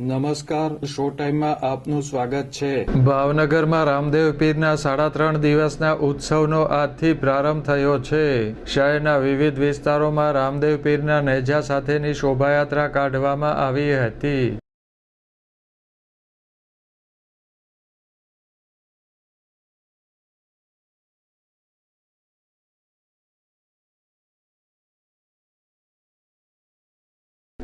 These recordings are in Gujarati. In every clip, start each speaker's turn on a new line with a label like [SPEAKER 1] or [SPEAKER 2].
[SPEAKER 1] નમસ્કાર, શો ટાઈમમાં આપનું સ્વાગત છે.
[SPEAKER 2] ભાવનગરમાં રામદેવ પીરના સાડા ત્રણ દિવસના ઉત્સવનો આજથી પ્રારંભ થયો છે. શહેરના વિવિધ વિસ્તારોમાં રામદેવ પીરના નેજા સાથેની શોભાયાત્રા કાઢવામાં આવી હતી.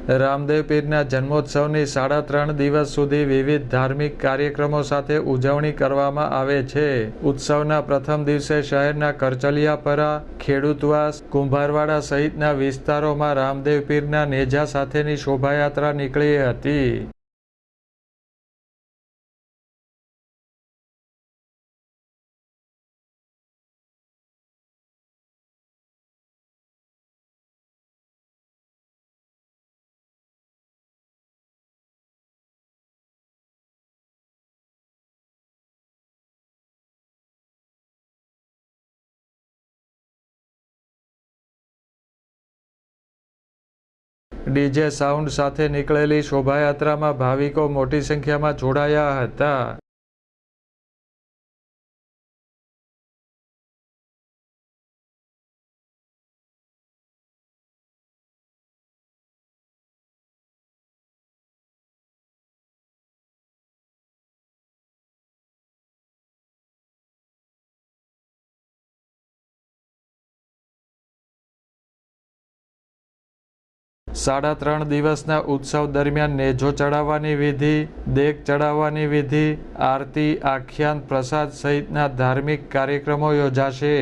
[SPEAKER 2] રામદેવ પીરના જન્મોત્સવની સાડા ત્રણ દિવસ સુધી વિવિધ ધાર્મિક કાર્યક્રમો સાથે ઉજવણી કરવામાં આવે છે. ઉત્સવના પ્રથમ દિવસે શહેરના કરચલિયાપરા, ખેડૂતવાસ, કુંભારવાડા સહિતના વિસ્તારોમાં રામદેવ પીરના નેજા સાથેની શોભાયાત્રા નીકળી હતી. ડીજે સાઉન્ડ સાથે નીકળેલી શોભાયાત્રામાં ભાવિકો મોટી સંખ્યામાં જોડાયા હતા. સાડા ત્રણ દિવસના ઉત્સવ દરમિયાન નેજો ચડાવવાની વિધિ દેગ ચડાવવાની વિધિ, આરતી, આખ્યાન, પ્રસાદ સહિતના ધાર્મિક કાર્યક્રમો યોજાશે.